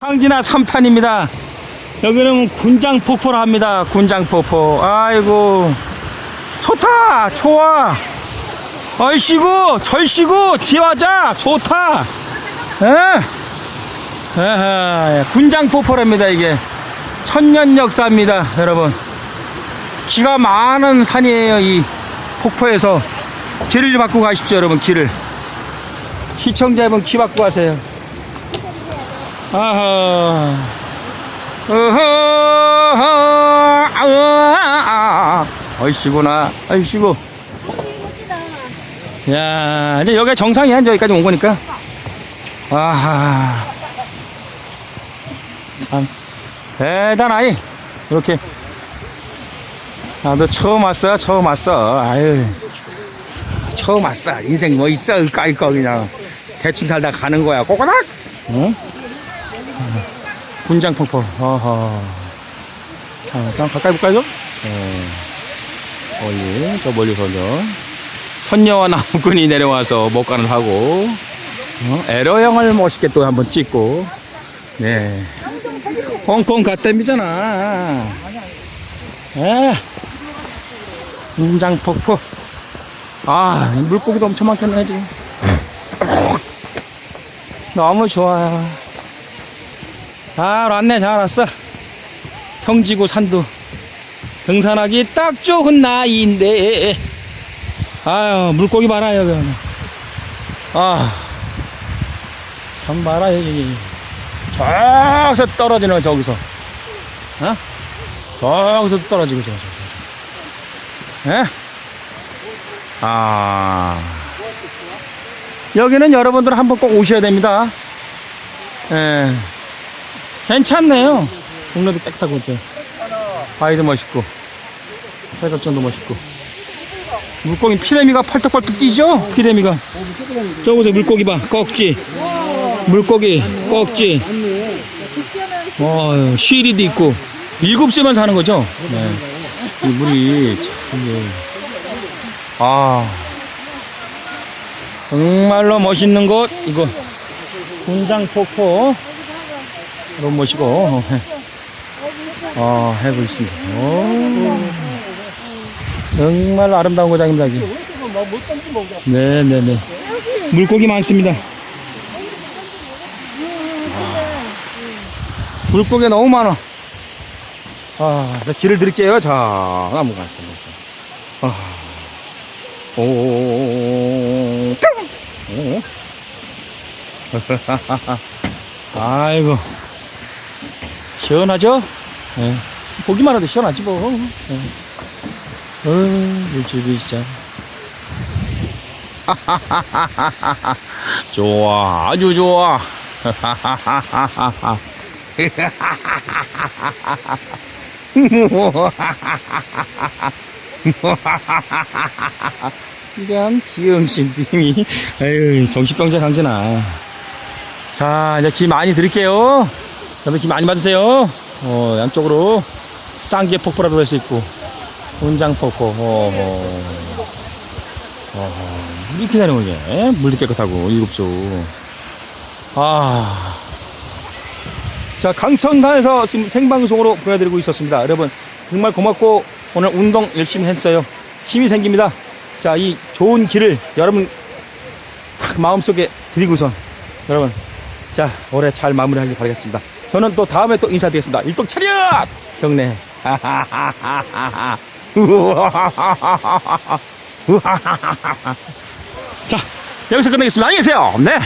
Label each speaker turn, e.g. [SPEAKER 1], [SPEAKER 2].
[SPEAKER 1] 황진아 3탄입니다. 여기는 군장폭포라 합니다. 군장폭포. 아이고. 좋다. 좋아. 얼씨구, 절씨구, 지화자. 좋다. 에? 군장폭포랍니다, 이게. 천년 역사입니다, 여러분. 기가 많은 산이에요, 이 폭포에서. 길을 받고 가십시오, 여러분, 길을. 시청자 여러분, 기 받고 가세요. 아하. 어허, 아으아, 어이씨구나, 어이씨구. 야, 이제 여기가 정상이야, 여기까지 온 거니까. 아하. 참, 대단하이. 이렇게. 나도 처음 왔어, 처음 왔어. 아유. 처음 왔어. 인생 뭐 있어, 까이거 그냥. 대충 살다 가는 거야. 꼬꼬닥! 응? 군장폭포. 어허. 자, 좀 가까이 볼까요? 네. 멀리, 저 멀리서죠. 선녀와 나무꾼이 내려와서 목간을 하고, 어, 에러형을 멋있게 또 한번 찍고, 네. 홍콩 갓댐이잖아. 에. 군장 폭포. 아, 이 물고기도 엄청 많겠네, 지금. 너무 좋아요. 잘 왔네, 잘 왔어. 평지고 산도 등산하기 딱 좋은 나이인데. 아유, 물고기 많아, 여기. 아, 참 많아, 여기. 저기서 떨어지는, 저기서. 어? 저기서 떨어지고, 저기서. 예? 아. 여기는 여러분들 한번 꼭 오셔야 됩니다. 예. 괜찮네요. 동네도 깨끗하고 있죠. 바위도 멋있고, 해갑장도 멋있고. 물고기 피레미가 펄떡펄떡 뛰죠? 피레미가. 저거 보세요, 물고기 봐. 꺽지. 물고기, 꺽지. 어, 쉬리도 있고. 일곱 시만 사는 거죠? 네. 이 물이 참, 이게. 아. 정말로 멋있는 곳, 이거. 군장폭포. 너무 멋있고, 어, 해고 있습니다. 오. 정말 아름다운 고장입니다, 여기. 네네네. 물고기 많습니다. 아, 물고기 너무 많아. 아, 자, 길을 드릴게요. 자, 나무 가겠습니다. 아. 오, 오. 아이고. 시원하죠? 예. 보기만 해도 시원하지 뭐. 예. 어, 물줄기 진짜. 좋아, 아주 좋아. 참 비응신님이 정신병자 강진아 자 이제 기 많이 드릴게요 여러분 기 많이 받으세요 어 양쪽으로 쌍기의 폭포라도 될수 있고 운장 폭포 어허 어허 이렇게 되는 거지 물도 깨끗하고 일급수 아 자, 강천단에서 지금 생방송으로 보여드리고 있었습니다. 여러분, 정말 고맙고 오늘 운동 열심히 했어요. 힘이 생깁니다. 자, 이 좋은 길을 여러분 딱 마음속에 드리고선 여러분, 자, 올해 잘 마무리하길 바라겠습니다. 저는 또 다음에 또 인사드리겠습니다. 일독 차렷! 경례. 자, 여기서 끝내겠습니다. 안녕히 계세요. 네.